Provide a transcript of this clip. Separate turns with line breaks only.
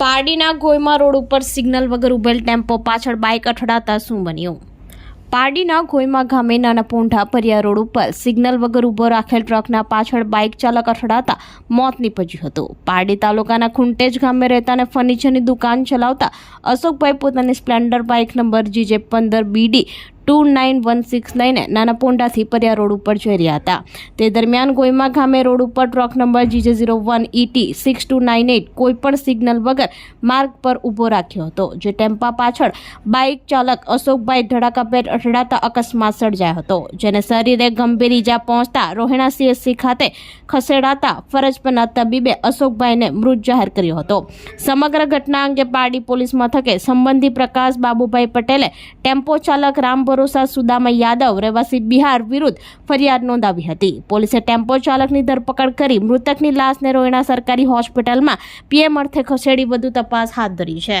પારડીના ગોયમા road ઉપર signal વગર ઉભેલ tempo પાછળ બાઇક અથડાતા શું બન્યું? પારડીના ગોયમા ગામે નાના પોંઢા પરિયા રોડ ઉપર સિગ્નલ વગર ઊભો રાખેલ ટ્રકના પાછળ બાઇક ચાલક અથડાતા મોત નીપજ્યું હતું. પારડી તાલુકાના ખુંટેજ ગામે રહેતા અને ફર્નિચરની દુકાન ચલાવતા અશોકભાઈ પોતાની સ્પ્લેન્ડર બાઇક નંબર જીજે પંદર BD two nine one six લઈને નાના પોંડાથી પરિયા રોડ ઉપર જઈ રહ્યા હતા. તે દરમિયાન ગોયમા ગામે રોડ ઉપર truck number GJ zero one ET six two nine eight કોઈપણ સિગ્નલ વગર માર્ગ પર ઊભો રાખ્યો હતો, જે ટેમ્પા પાછળ બાઇક ચાલક અશોકભાઈ ધડાકાભેર અથડાતા અકસ્માત સર્જાયો હતો, જેને શરીરે ગંભીર ઈજા પહોંચતા રોહિણા સીએસસી ખાતે ખસેડાતા ફરજ પરના તબીબે અશોકભાઈને મૃત જાહેર કર્યો હતો. સમગ્ર ઘટના અંગે પારડી પોલીસ મથકે સંબંધી પ્રકાશ બાબુભાઈ પટેલે ટેમ્પો ચાલક રામ ભરોસા સુદામા યાદવ રહેવાસી બિહાર વિરુદ્ધ ફરિયાદ નોંધાવી હતી. પોલીસે ટેમ્પો ચાલકની ધરપકડ કરી મૃતકની લાશને રોયણા સરકારી હોસ્પિટલમાં પીએમ અર્થે ખસેડી વધુ તપાસ હાથ ધરી છે.